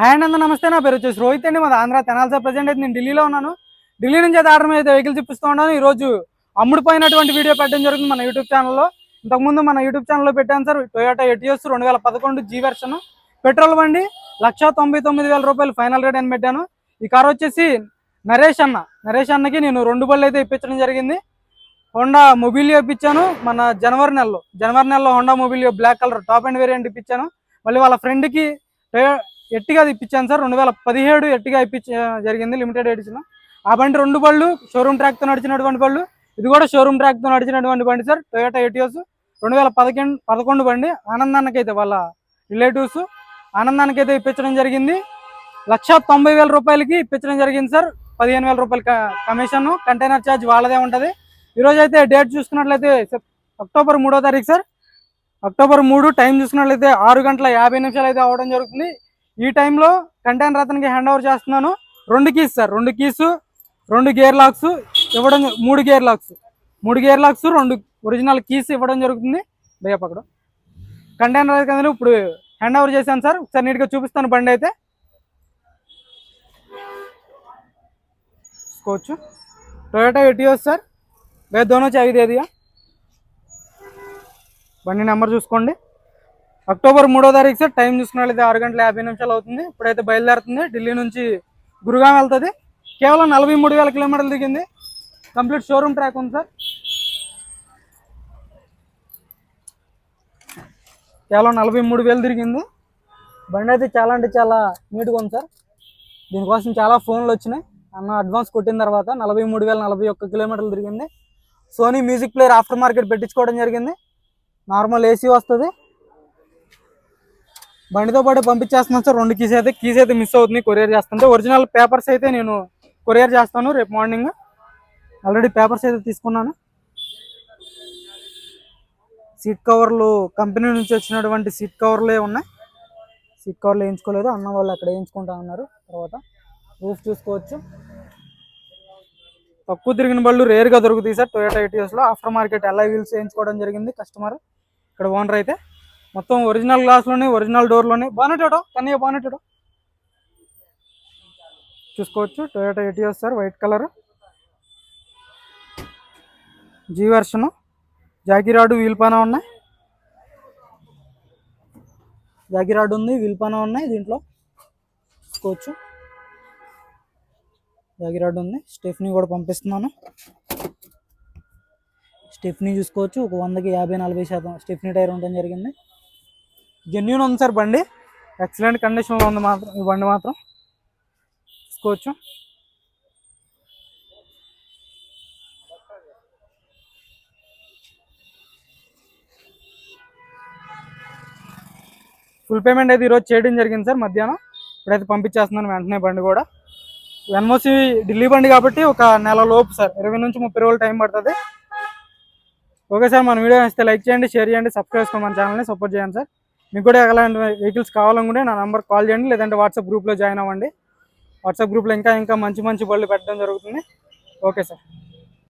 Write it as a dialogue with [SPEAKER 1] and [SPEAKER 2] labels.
[SPEAKER 1] Hi అంద అందరూ నమస్తే. నా పేరు వచ్చేసి రోహిత్ అండి. మా ఆంధ్ర తెనాలి సార్ ప్రజెంట్ అయితే నేను ఢిల్లీలో ఉన్నాను. ఢిల్లీ నుంచి అయితే ఆర్డర్ అయితే వెహికల్ చూపిస్తూ ఉన్నాను. ఈ రోజు అమ్ముడుపోయినటువంటి వీడియో పెట్టడం జరుగుతుంది మన యూట్యూబ్ ఛానల్లో. ఇంతకుముందు మన యూట్యూబ్ ఛానల్లో పెట్టాను సార్. టొయోటా ఎటిఎస్ రెండు వేల పదకొండు జీ వెర్షన్ పెట్రోల్ బండి లక్ష తొంభై తొమ్మిది వేల రూపాయలు ఫైనల్ రేట్ అని పెట్టాను. ఈ కార్ వచ్చేసి నరేష్ అన్న. నరేష్ అన్నకి నేను రెండు బళ్ళు అయితే ఇప్పించడం జరిగింది. హోండా మొబిలియో ఇప్పించాను. మన జనవరి నెలలో. జనవరి నెలలో Honda Mobilio black colour top and variant ఇప్పించాను. మళ్ళీ వాళ్ళ ఫ్రెండ్కి టొయో ఎట్టిగా ఇప్పించాను సార్? రెండు వేల పదిహేడు ఎట్టిగా ఇప్పించ జరిగింది లిమిటెడ్ ఎడిషన్ ఆ బండి రెండు బళ్ళు షోరూమ్ ట్రాక్తో నడిచినటువంటి బళ్ళు ఇది కూడా షోరూమ్ ట్రాక్తో నడిచినటువంటి బండి సార్ టొయోటా ఎటియోస్ రెండు వేల పదకొండు పదకొండు బండి ఆనందానికి అయితే వాళ్ళ రిలేటివ్స్ ఆనందానికి అయితే ఇప్పించడం జరిగింది. లక్ష తొంభై వేల రూపాయలకి ఇప్పించడం జరిగింది సార్. పదిహేను వేల రూపాయల కమిషన్ కంటైనర్ ఛార్జ్ వాళ్ళదే ఉంటుంది. ఈరోజు అయితే డేట్ చూసుకున్నట్లయితే అక్టోబర్ మూడో తారీఖు సార్. అక్టోబర్ మూడు టైం చూసుకున్నట్లయితే ఆరు గంటల యాభై నిమిషాలు అయితే అవడం జరుగుతుంది. ఈ టైంలో కంటైన్ రతన్కి హ్యాండ్ ఓవర్ చేస్తున్నాను. రెండు కీస్ సార్ రెండు కీస్ రెండు గేర్ లాక్స్ ఇవ్వడం మూడు గేర్ లాక్స్ మూడు గేర్ లాక్స్ రెండు ఒరిజినల్ కీస్ ఇవ్వడం జరుగుతుంది. భయ్య కంటైనర్ అయితే ఇప్పుడు హ్యాండ్ ఓవర్ చేశాను సార్ ఒకసారి నీట్గా చూపిస్తాను బండి అయితే. చూసుకోవచ్చు టొయోటా ఎటియోస్ సార్ భయ్య దోనో చాయి బండి నెంబర్ చూసుకోండి. అక్టోబర్ మూడో తారీఖు సార్ టైం చూసుకున్నట్లయితే ఆరు గంటల యాభై నిమిషాలు అవుతుంది. ఇప్పుడైతే బయలుదేరుతుంది. ఢిల్లీ నుంచి గురుగాం వెళ్తుంది. కేవలం నలభై మూడు వేల కిలోమీటర్లు దిగింది. కంప్లీట్ షోరూమ్ ట్రాక్ ఉంది సార్. కేవలం నలభై మూడు వేలు తిరిగింది. బండి అయితే చాలా అంటే చాలా నీట్గా ఉంది సార్. దీనికోసం చాలా ఫోన్లు వచ్చినాయి. అన్న అడ్వాన్స్ కొట్టిన తర్వాత నలభై మూడు వేల నలభై ఒక్క కిలోమీటర్లు తిరిగింది. Sony music player after market పెట్టించుకోవడం జరిగింది. నార్మల్ ఏసీ వస్తుంది. బండితో పాటు పంపించేస్తున్నాను సార్. రెండు కీస్ అయితే కీస్ అయితే మిస్ అవుతుంది కొరియర్ చేస్తుంటే ఒరిజినల్ పేపర్స్ అయితే నేను కొరియర్ చేస్తాను రేపు మార్నింగ్ ఆల్రెడీ పేపర్స్ అయితే తీసుకున్నాను. సీట్ కవర్లు కంపెనీ నుంచి వచ్చినటువంటి సీట్ కవర్లే ఉన్నాయి. సీట్ కవర్లు వేయించుకోలేదు. అన్న వాళ్ళు అక్కడ వేయించుకుంటా ఉన్నారు. తర్వాత రూఫ్ చూసుకోవచ్చు. తక్కువ తిరిగిన బళ్ళు రేర్గా దొరుకుతాయి సార్. టొయోటా ఎయిటీఎస్లో ఆఫ్టర్ మార్కెట్ ఎలా వీల్స్ వేయించుకోవడం జరిగింది. కస్టమర్ ఇక్కడ ఓనర్ అయితే. మొత్తం ఒరిజినల్ గ్లాస్లోనే ఒరిజినల్ డోర్లోనే బానెట్ కన్నయ్య బానెట్ చూసుకోవచ్చు. Toyota Etios sir white colour G version jack rod వీల్పానా ఉన్నాయి. జాకిరాడు ఉంది వీల్పాన ఉన్నాయి దీంట్లో. చూసుకోవచ్చు. జాకిరాడు ఉంది. స్టెఫ్నీ కూడా పంపిస్తున్నాను. స్టెఫ్నీ చూసుకోవచ్చు. ఒక వందకి యాభై నలభై శాతం స్టెఫ్నీ టైర్ ఉండడం జరిగింది. జెన్యున్ ఉంది సార్ బండి. ఎక్సలెంట్ కండిషన్లో ఉంది మాత్రం ఈ బండి మాత్రం. తీసుకోవచ్చు. ఫుల్ పేమెంట్ అయితే ఈరోజు చేయడం జరిగింది సార్ మధ్యాహ్నం. ఇప్పుడైతే పంపించేస్తున్నాను వెంటనే బండి కూడా. ఎన్ఓసి ఢిల్లీ బండి కాబట్టి ఒక నెల లోపు సార్ ఇరవై నుంచి ముప్పై రోజులు టైం పడుతుంది. ఓకే సార్ మన వీడియో నచ్చితే లైక్ చేయండి షేర్ చేయండి సబ్స్క్రైబ్ చేసుకోండి మన ఛానల్ని సపోర్ట్ చేయండి సార్. మీకు కూడా ఎలాంటి వెహికల్స్ కావాలనుకుంటే నా నెంబర్ కాల్ చేయండి లేదంటే వాట్సాప్ గ్రూప్లో జాయిన్ అవ్వండి. వాట్సాప్ గ్రూప్లో ఇంకా ఇంకా మంచి మంచి బళ్ళు పెట్టడం జరుగుతుంది. Okay sir.